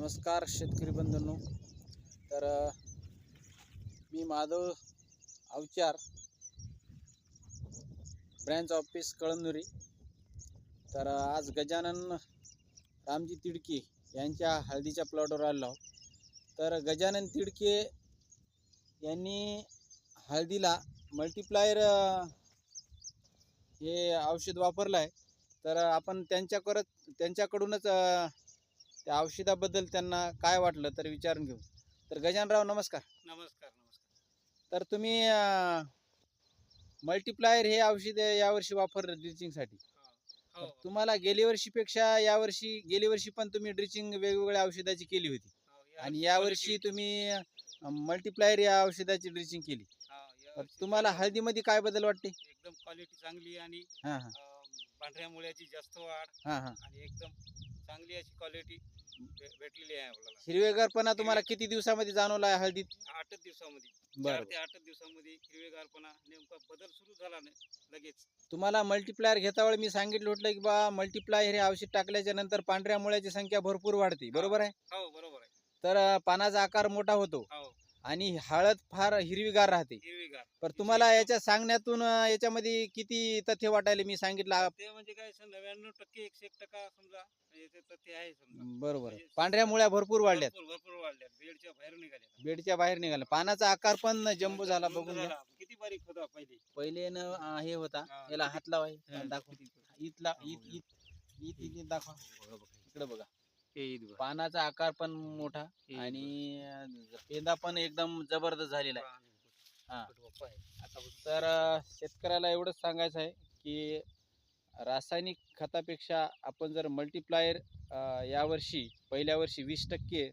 नमस्कार शेतकरी बंधूंनो. तर मी माधव अवचार ब्रँच ऑफिस कळमनुरी तर आज गजानन रामजी तिडके यांच्या हळदीच्या प्लॉटवर आलो आहोत. तर गजानन तिडके यांनी हळदीला मल्टीप्लायर हे औषध वापरलं आहे तर आपण त्यांच्याकडं त्यांच्याकडूनच त्या औषधाबद्दल त्यांना काय वाटलं तर विचारून घेऊ. तर गजानराव नमस्कार. नमस्कार नमस्कार. तर तुम्ही मल्टीप्लायर हे औषध यावर्षी वापरलं ड्रिचिंगसाठी हो तुम्हाला गेल्या वर्षीपेक्षा यावर्षी गेल्या वर्षी पण तुम्ही ड्रिचिंग वेगवेगळ्या औषधाची केली होती. हो, आणि यावर्षी तुम्ही मल्टीप्लायर या औषधाची ड्रिचिंग केली. तुम्हाला हळदीमध्ये काय बदल वाटते? एकदम क्वालिटी चांगली आणि हां हां. पांढऱ्या मुळ्याची जास्त वाढ हां हां. आणि एकदम चांगली अशी क्वालिटी भेटलेली आहे आपल्याला. हिरवेगारपणा तुम्हाला किती दिवसामध्ये जाणवला आहे हळदीत? आठच दिवसामध्ये. चार बरं ते आठच दिवसामध्ये हिरवेगारपणा नेमका बदल सुरू झाला नाही लगेच. तुम्हाला मल्टीप्लायर घेता वेळी मी सांगितलं होतं की बा मल्टीप्लायर हे औषध टाकल्याच्या नंतर पांढऱ्या मुळ्याची संख्या भरपूर वाढते. बरोबर आहे? हो बरोबर आहे. तर अं, पानाचा आकार मोठा होतो. हो. आणि हळद फार हिरवीगार राहते. हिरवीगार. पण तुम्हाला याच्या सांगण्यातून अं, याच्यामध्ये किती तथ्य वाटायला मी सांगितलं? ते म्हणजे काय नव्याण्णव टक्के एकशे एक टक्का समजा याचे तथ्य आहे समजा. बरोबर. आहे. पांढऱ्या मुळ्या भरपूर वाढल्यात. भरपूर भरपूर वाढल्यात. बेडच्या बाहेर निघाल्या बेडच्या बाहेर निघाल्या. पानाचा आकार पण जम्बो झाला बघून घ्या. झाला. किती बारीक होता पहिले? पहिले न अं, हे होता. हा. याला हात लावाय. दाखव. इथला इत इत इत इत दाखवा. इकडे बघा. पानाचा आकार पण मोठा आणि पेंदा पण एकदम जबरदस्त झालेला आहे. हा. तर शेतकऱ्याला एवढंच सांगायचं आहे की रासायनिक खतापेक्षा आपण जर मल्टीप्लायर यावर्षी पहिल्या वर्षी वीस टक्के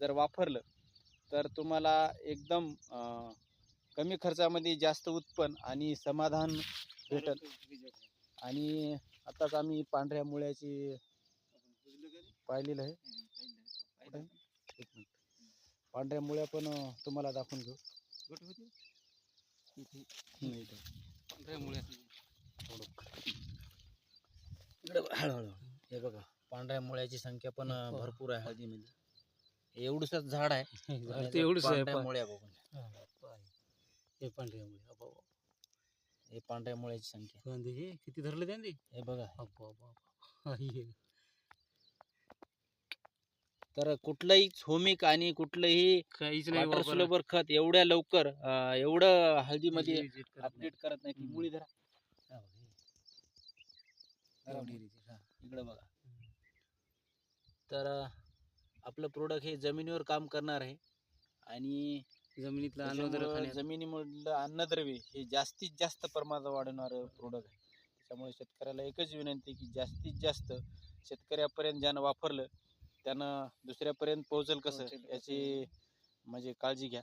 जर वापरलं तर तुम्हाला एकदम कमी खर्चामध्ये जास्त उत्पन्न आणि समाधान भेटल. आणि आताच आम्ही पांढऱ्या मुळ्याची पाहिलेलं आहे? एक मिनिट. पांढऱ्या मुळ्या पण तुम्हाला दाखवून घेऊ. इथे. हं, इथे. इकडे बघा, हळूहळू. हे बघा पांढऱ्या मुळ्याची संख्या पण हो. भरपूर आहे. हळदीमध्ये एवढंच झाड आहे. एवढंच आहे, पांढऱ्या पा- मुळ्या बघून. हे. पांढऱ्या मुळे हे पांढऱ्या मुळ्याची संख्या किती धरले त्यांनी? हे बघा. तर कुठलंही होमिक आणि कुठलंही नाही वॉटर स्लोबर खत एवढ्या लवकर अं, एवढं हळदीमध्ये अपडेट अपडेट करत नाही ती हम्म. मुळी धरा हा बघा, हे. धरा मुळी. इकडं बघा तर अं, आपलं प्रोडक्ट हे जमिनीवर काम करणार आहे आणि जमिनीतलं त्याच्यामुळं जमिनीमधलं अन्नद्रव्य हे जास्तीत जास्त प्रमाणात वाढवणार प्रोडक्ट आहे त्याच्यामुळे शेतकऱ्याला एकच विनंती की जास्तीत जास्त शेतकऱ्यापर्यंत ज्यानं वापरलं त्यानं दुसऱ्यापर्यंत पोहोचल कसं पोहोचेल कसं. याची म्हणजे काळजी घ्या